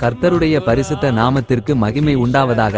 கர்த்தருடைய பரிசுத்த நாமத்திற்கு மகிமை உண்டாவதாக.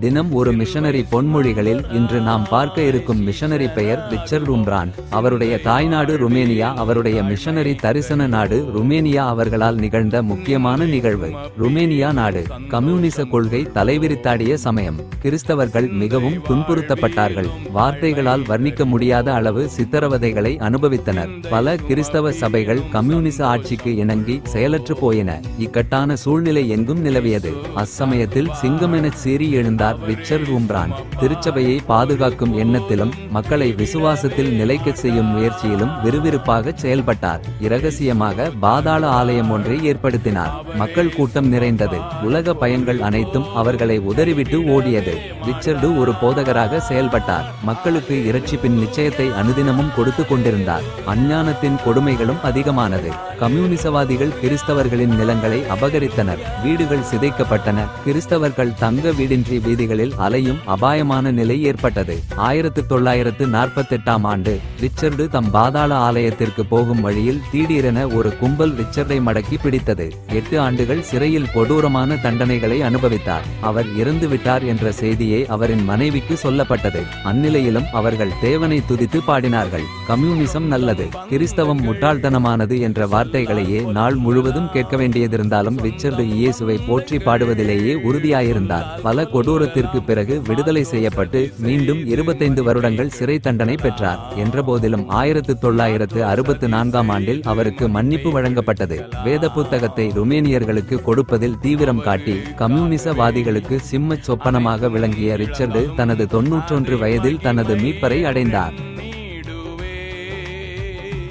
தினம் ஒரு மிஷனரி பொன்மொழிகளில் இன்று நாம் பார்க்க இருக்கும் மிஷனரி பெயர் ரிச்சர்ட் உம்ரான் அவருடைய தாய்நாடு ருமேனியா அவருடைய மிஷனரி தரிசன நாடு ருமேனியா அவர்களால் நிகழ்ந்த முக்கியமான நிகழ்வு. ருமேனியா நாடு கம்யூனிச கொள்கை தலைவிரித்தாடிய சமயம். கிறிஸ்தவர்கள் மிகவும் துன்புறுத்தப்பட்டார்கள். வார்த்தைகளால் வர்ணிக்க முடியாத அளவு சித்தரவதைகளை அனுபவித்தனர். பல கிறிஸ்தவ சபைகள் கம்யூனிச ஆட்சிக்கு இணங்கி செயலற்று போயின. இக்கட்டான சூழ்நிலை எங்கும் நிலவியது. அச்சமயத்தில் சிங்கமெனச் சீறி எழுந்தார் ரிச்சர்ட் உம்ரான் திருச்சபையை பாதுகாக்கும் எண்ணத்திலும் மக்களை விசுவாசத்தில் நிலைக்கச் செய்யும் முயற்சியிலும் விறுவிறுப்பாக செயல்பட்டார். இரகசியமாக பாதாள ஆலயம் ஒன்றை ஏற்படுத்தினார். மக்கள் கூட்டம் நிறைந்தது. உலக பயன்கள் அனைத்தும் அவர்களை உதறிவிட்டு ஓடியது. ரிச்சர்டு ஒரு போதகராக செயல்பட்டார். மக்களுக்கு இரட்சிப்பின் நிச்சயத்தை அனுதினமும் கொடுத்து கொண்டிருந்தார். அஞ்ஞானத்தின் கொடுமைகளும் அதிகமானது. கம்யூனிசவாதிகள் கிறிஸ்தவர்களின் நிலங்களை அபகரித்தனர். வீடுகள் சிதைக்கப்பட்டன. கிறிஸ்தவர்கள் தங்க வீடின்றி வீதிகளில் அலையும் அபாயமான நிலை ஏற்பட்டது. ஆயிரத்து தொள்ளாயிரத்து நாற்பத்தெட்டாம் ஆண்டு ரிச்சர்டு தம் பாதாள ஆலயத்திற்கு போகும் வழியில் திடீரென ஒரு கும்பல் ரிச்சர்டை மடக்கி பிடித்தது. எட்டு ஆண்டுகள் சிறையில் கொடூரமான தண்டனைகளை அனுபவித்தார். அவர் இறந்துவிட்டார் என்ற செய்தியே அவரின் மனைவிக்கு சொல்லப்பட்டது. அந்நிலையிலும் அவர்கள் தேவனை துதித்து பாடினார்கள். கம்யூனிசம் நல்லது. கிறிஸ்தவம் முட்டாள்தனமானது என்ற வார்த்தைகளையே நாள் முழுவதும் கேட்க வேண்டியதிருந்தாலும் ரிச்சர்டு இயேசுவை போற்றி பாடுவதிலேயே உறுதியாயிருந்தார். பல கொடூரத்திற்கு பிறகு விடுதலை செய்யப்பட்டு மீண்டும் இருபத்தைந்து வருடங்கள் சிறை தண்டனை பெற்றார். என்றபோதிலும் ஆயிரத்து தொள்ளாயிரத்து அறுபத்து நான்காம் ஆண்டில் அவருக்கு மன்னிப்பு வழங்கப்பட்டது. வேத புத்தகத்தை ருமேனியர்களுக்கு கொடுப்பதில் தீவிரம் காட்டி கம்யூனிசவாதிகளுக்கு சிம்மச் சொப்பனமாக விளங்கிய ரிச்சர்டு தனது தொன்னூற்றொன்று வயதில் தனது மீட்பரை அடைந்தார்.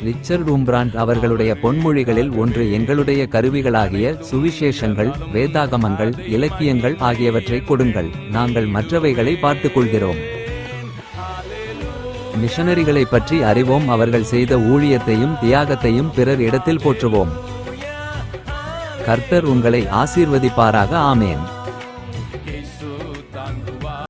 ரிச்சர்ட் உம்பிராண்ட் அவர்களுடைய பொன்மொழிகளில் ஒன்று எங்களுடைய கருவிகளாகிய சுவிசேஷங்கள் வேதாகமங்கள் இலக்கியங்கள் ஆகியவற்றை கொடுங்கள். நாங்கள் மற்றவைகளை பார்த்துக் கொள்கிறோம் மிஷனரிகளை பற்றி அறிவோம். அவர்கள் செய்த ஊழியத்தையும் தியாகத்தையும் பிறர் இடத்தில் போற்றுவோம். கர்த்தர் உங்களை ஆசீர்வதிப்பாராக. ஆமேன்.